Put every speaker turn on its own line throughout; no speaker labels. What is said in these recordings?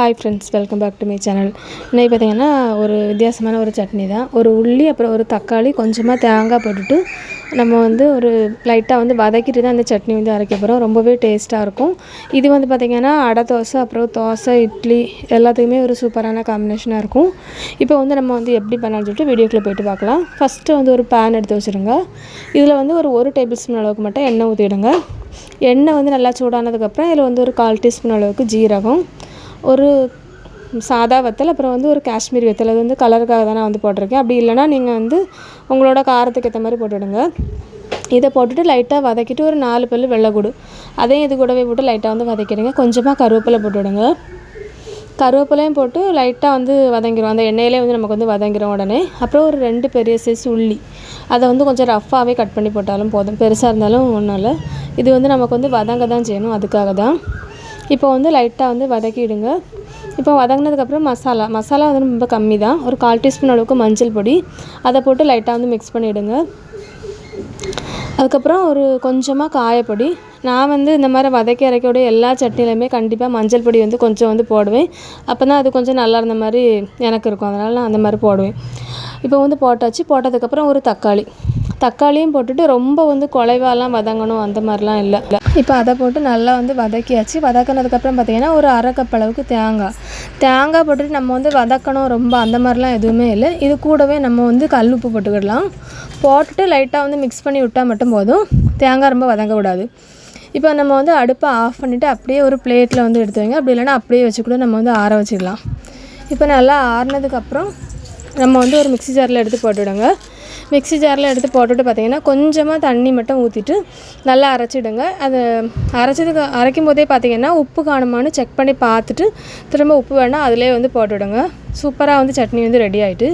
Hi friends welcome back to my channel இன்னைக்கு பார்த்தீங்கன்னா ஒரு வித்தியாசமான ஒரு சட்னி தான். ஒரு உள்ளி அப்புறம் ஒரு தக்காளி கொஞ்சமாக தேங்காய் போட்டுட்டு நம்ம வந்து ஒரு லைட்டாக வந்து வதக்கிட்டு தான் அந்த சட்னி வந்து அரைக்க போகிறோம் ரொம்பவே டேஸ்ட்டாக இருக்கும். இது வந்து பார்த்திங்கன்னா அடை தோசை அப்புறம் தோசை இட்லி எல்லாத்துக்குமே ஒரு சூப்பரான காம்பினேஷனாக இருக்கும். இப்போ வந்து நம்ம வந்து எப்படி பண்ணலாம்னு சொல்லிட்டு வீடியோக்குள்ளே போயிட்டு பார்க்கலாம். ஃபஸ்ட்டு வந்து ஒரு பேன் எடுத்து வச்சுருங்க. இதில் வந்து ஒரு ஒரு டேபிள் ஸ்பூன் அளவுக்கு மட்டும் எண்ணெய் ஊற்றிடுங்க எண்ணெய் வந்து நல்லா சூடானதுக்கப்புறம் இதில் வந்து ஒரு கால் டீஸ்பூன் அளவுக்கு ஜீரகம். ஒரு சாதா வத்தல் அப்புறம் வந்து ஒரு காஷ்மீரி வத்தல். அது வந்து கலருக்காக தான் நான் வந்து போட்டிருக்கேன். அப்படி இல்லைனா நீங்கள் வந்து உங்களோட காரத்துக்கு ஏற்ற மாதிரி போட்டுவிடுங்க. இதை போட்டுட்டு லைட்டாக வதக்கிட்டு ஒரு நாலு பல் வெள்ளைக்கூடு அதையும் இது கூடவே போட்டு லைட்டாக வந்து வதக்கிடுங்க. கொஞ்சமாக கருவேப்பிலை போட்டுவிடுங்க. கருவேப்பிலையும் போட்டு லைட்டாக வந்து வதங்கிடும் அந்த எண்ணெயிலே வந்து நமக்கு வந்து வதங்கிடும் உடனே. அப்புறம் ஒரு ரெண்டு பெரிய சைஸ் உள்ளி. அதை வந்து கொஞ்சம் ரஃப்பாகவே கட் பண்ணி போட்டாலும் போதும். பெருசாக இருந்தாலும் ஒன்றும் இல்லை. இது வந்து நமக்கு வந்து வதங்க தான் செய்யணும். அதுக்காக தான். இப்போ வந்து லைட்டாக வந்து வதக்கிடுங்க. இப்போ வதங்கினதுக்கப்புறம் மசாலா. மசாலா வந்து ரொம்ப கம்மி தான் ஒரு கால் டீஸ்பூன் அளவுக்கு மஞ்சள் பொடி. அதை போட்டு லைட்டாக வந்து மிக்ஸ் பண்ணிவிடுங்க அதுக்கப்புறம் ஒரு கொஞ்சமாக காயப்பொடி. நான் வந்து இந்த மாதிரி வதக்கி அரைக்கக்கூடிய எல்லா சட்னிலையுமே கண்டிப்பாக மஞ்சள் பொடி வந்து கொஞ்சம் வந்து போடுவேன். அப்போ தான் அது கொஞ்சம் நல்லா இருந்த மாதிரி எனக்கு இருக்கும். அதனால் நான் அந்த மாதிரி போடுவேன். இப்போ வந்து போட்டாச்சு. போட்டதுக்கப்புறம் ஒரு தக்காளி. தக்காளியும் போட்டுட்டு ரொம்ப வந்து குலைவாலாம் வதங்கணும் அந்த மாதிரிலாம் இல்லை. இப்போ அதை போட்டு நல்லா வந்து வதக்கியாச்சு. வதக்கினதுக்கப்புறம் பார்த்திங்கன்னா ஒரு அரை கப் அளவுக்கு தேங்காய். தேங்காய் போட்டுட்டு நம்ம வந்து வதக்கணும் ரொம்ப அந்த மாதிரிலாம் எதுவுமே இல்லை. இது கூடவே நம்ம வந்து கல் உப்பு போட்டுக்கிடலாம். போட்டுட்டு லைட்டாக வந்து மிக்ஸ் பண்ணி விட்டால் மட்டும் போதும். தேங்காய் ரொம்ப வதங்கக்கூடாது இப்போ நம்ம வந்து அடுப்பை ஆஃப் பண்ணிவிட்டு அப்படியே ஒரு பிளேட்டில் வந்து எடுத்து வைங்க. அப்படி இல்லைனா அப்படியே வச்சு கூட நம்ம வந்து ஆற வச்சிடலாம் இப்போ நல்லா ஆறினதுக்கப்புறம் நம்ம வந்து ஒரு மிக்சி ஜாரில் எடுத்து போட்டுவிடுங்க. மிக்ஸி ஜாரில் எடுத்து போட்டுட்டு பார்த்தீங்கன்னா கொஞ்சமாக தண்ணி மட்டும் ஊற்றிட்டு நல்லா அரைச்சிடுங்க. அது அரைச்சதுக்கு அரைக்கும் போதே பார்த்தீங்கன்னா உப்பு காணுமான்னு செக் பண்ணி பார்த்துட்டு திரும்ப உப்பு வேணால் அதிலே வந்து போட்டுவிடுங்க சூப்பராக வந்து சட்னி வந்து ரெடி ஆகிட்டு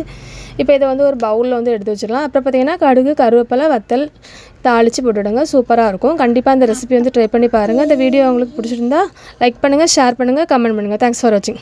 இப்போ இதை வந்து ஒரு பவுலில் வந்து எடுத்து வச்சிடலாம். அப்புறம் பார்த்தீங்கன்னா கடுகு கருவேப்பிலை வத்தல் தாளித்து போட்டுவிடுங்க சூப்பராக இருக்கும். கண்டிப்பாக இந்த ரெசிபி வந்து ட்ரை பண்ணி பாருங்கள் இந்த வீடியோ உங்களுக்கு பிடிச்சிருந்தா லைக் பண்ணுங்கள் ஷேர் பண்ணுங்கள் கமெண்ட் பண்ணுங்கள் தேங்க்ஸ் ஃபார் வாட்சிங்